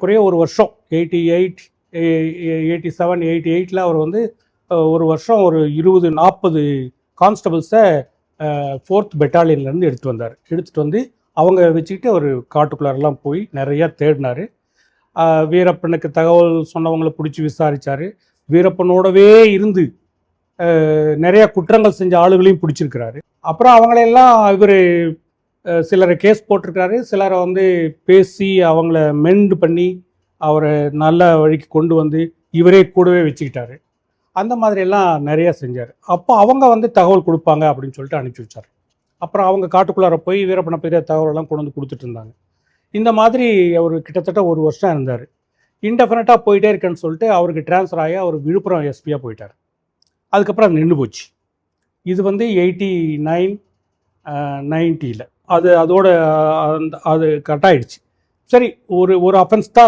ஏறக்குறைய ஒரு வருஷம். Eighty eight eighty seven eighty எயிட்டில் அவர் வந்து ஒரு வருஷம் ஒரு இருபது நாற்பது கான்ஸ்டபிள்ஸை ஃபோர்த் பெட்டாலியன்லேருந்து எடுத்துகிட்டு வந்தார். எடுத்துகிட்டு வந்து அவங்க வச்சுக்கிட்டு அவர் காட்டுக்குள்ளாரெல்லாம் போய் நிறையா தேடினார். வீரப்பனுக்கு தகவல் சொன்னவங்களை பிடிச்சி விசாரித்தார் வீரப்பனோடவே இருந்து நிறையா நிறைய குற்றங்கள் செஞ்ச ஆளுகளையும் பிடிச்சிருக்கிறாரு. அப்புறம் அவங்களையெல்லாம் இவர் சிலரை கேஸ் போட்டிருக்காரு சிலரை வந்து பேசி அவங்கள மெண்டு பண்ணி அவரை நல்ல வழிக்கு கொண்டு வந்து இவரே கூடவே வச்சுக்கிட்டாரு. அந்த மாதிரியெல்லாம் நிறையா செஞ்சார். அப்போ அவங்க வந்து தகவல் கொடுப்பாங்க அப்படின்னு சொல்லிட்டு அனுப்பிச்சி வச்சார். அப்புறம் அவங்க காட்டுக்குள்ளார போய் வீரப்பன பெரிய தகவலெல்லாம் கொண்டு வந்து கொடுத்துட்டு இருந்தாங்க. இந்த மாதிரி அவர் கிட்டத்தட்ட ஒரு வருஷம் இருந்தார். இன்டெஃபினட்டாக போயிட்டே இருக்கேன்னு சொல்லிட்டு அவருக்கு ட்ரான்ஸ்ஃபர் ஆகி அவர் விழுப்புரம் எஸ்பியாக போயிட்டார். அதுக்கப்புறம் அது நின்று போச்சு. இது வந்து எயிட்டி நைன் நைன்ட்டியில் அது அதோட அந்த அது கட் ஆயிடுச்சு. சரி ஒரு ஒரு அஃபென்ஸ் தான்